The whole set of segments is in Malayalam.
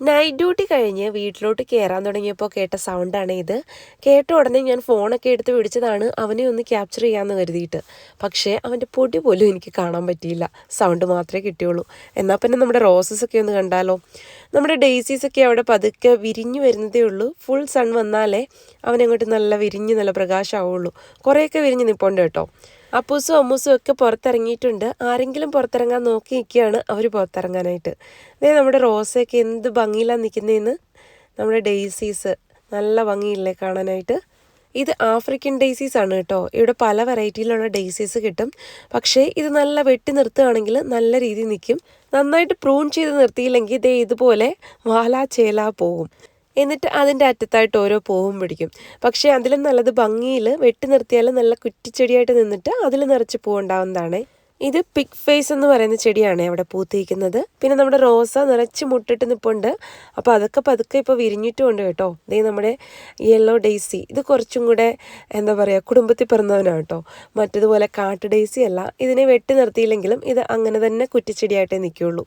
നൈറ്റ് ഡ്യൂട്ടി കഴിഞ്ഞ് വീട്ടിലോട്ട് കയറാൻ തുടങ്ങിയപ്പോൾ കേട്ട സൗണ്ടാണ് ഇത്. കേട്ട ഉടനെ ഞാൻ ഫോണൊക്കെ എടുത്ത് പിടിച്ചതാണ് അവനെ ഒന്ന് ക്യാപ്ചർ ചെയ്യാമെന്ന് കരുതിയിട്ട്. പക്ഷേ അവന്റെ പൊടി പോലും എനിക്ക് കാണാൻ പറ്റിയില്ല. സൗണ്ട് മാത്രമേ കിട്ടിയുള്ളൂ. എന്നാൽ പിന്നെ നമ്മുടെ റോസസ് ഒക്കെ ഒന്ന് കണ്ടാലോ? നമ്മുടെ ഡെയ്സീസ് ഒക്കെ അവിടെ പതുക്കെ വിരിഞ്ഞു വരുന്നതേ ഉള്ളൂ. ഫുൾ സൺ വന്നാലേ അവനങ്ങോട്ട് നല്ല വിരിഞ്ഞ് നല്ല പ്രകാശമാവുള്ളൂ കുറേയൊക്കെ വിരിഞ്ഞ് നിൽപ്പുണ്ട് കേട്ടോ. അപ്പൂസും അമ്മൂസും ഒക്കെ പുറത്തിറങ്ങിയിട്ടുണ്ട്. ആരെങ്കിലും പുറത്തിറങ്ങാൻ നോക്കി നിൽക്കുകയാണ് അവർ പുറത്തിറങ്ങാനായിട്ട്. അതേ നമ്മുടെ റോസയൊക്കെ എന്ത് ഭംഗിയിലാണ് നിൽക്കുന്നതെന്ന് നമ്മുടെ ഡെയ്സീസ് നല്ല ഭംഗിയില്ലേ കാണാനായിട്ട്. ഇത് ആഫ്രിക്കൻ ഡെയ്സീസ് ആണ് കേട്ടോ. ഇവിടെ പല വെറൈറ്റിയിലുള്ള ഡെയ്സീസ് കിട്ടും. പക്ഷേ ഇത് നല്ല വെട്ടി നിർത്തുകയാണെങ്കിൽ നല്ല രീതിയിൽ നിൽക്കും. നന്നായിട്ട് പ്രൂൺ ചെയ്ത് നിർത്തിയില്ലെങ്കിൽ ഇതേ ഇതുപോലെ വാലാ ചേല പോകും. എന്നിട്ട് അതിന്റെ അറ്റത്തായിട്ട് ഓരോ പൂവും പിടിക്കും. പക്ഷേ അതിലും നല്ലത് ഭംഗിയിൽ വെട്ടി നിർത്തിയാൽ നല്ല കുറ്റിച്ചെടിയായിട്ട് നിന്നിട്ട് അതിൽ നിറച്ച് പൂവുണ്ടാവുന്നതാണ് ഇത് പിക് ഫേസ് എന്ന് പറയുന്ന ചെടിയാണ് അവിടെ പൂത്തിരിക്കുന്നത്. പിന്നെ നമ്മുടെ റോസ നിറച്ച് മുട്ടിട്ട് നിൽപ്പുണ്ട് അപ്പോൾ അതൊക്കെ പതുക്കെ ഇപ്പോൾ വിരിഞ്ഞിട്ടുമുണ്ട് കേട്ടോ. ഇതേ നമ്മുടെ യെല്ലോ ഡെയ്സി ഇത് കുറച്ചും കൂടെ എന്താ പറയുക കുടുംബത്തിൽ പിറന്നവനാണ് കേട്ടോ. മറ്റതുപോലെ കാട്ടു ഡെയ്സി അല്ല. ഇതിനെ വെട്ടി നിർത്തിയില്ലെങ്കിലും ഇത് അങ്ങനെ തന്നെ കുറ്റിച്ചെടിയായിട്ടേ നിൽക്കുകയുള്ളൂ.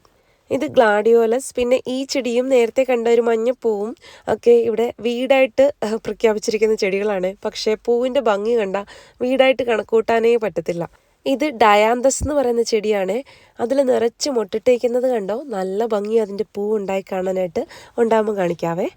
ഇത് ഗ്ലാഡിയോലസ് പിന്നെ ഈ ചെടിയും നേരത്തെ കണ്ട ഒരു മഞ്ഞപ്പൂവും ഒക്കെ ഇവിടെ വീടായിട്ട് പ്രഖ്യാപിച്ചിരിക്കുന്ന ചെടികളാണ്. പക്ഷേ പൂവിന്റെ ഭംഗി കണ്ട വീടായിട്ട് കണക്കൂട്ടാനേ പറ്റത്തില്ല. ഇത് ഡയാന്തസ് എന്ന് പറയുന്ന ചെടിയാണ്. അതിൽ നിറച്ച് മുട്ടിട്ടേക്കുന്നത് കണ്ടോ? നല്ല ഭംഗി അതിന്റെ പൂ ഉണ്ടായി കാണാനായിട്ട് ഉണ്ടാകുമ്പോൾ കാണിക്കാവേ.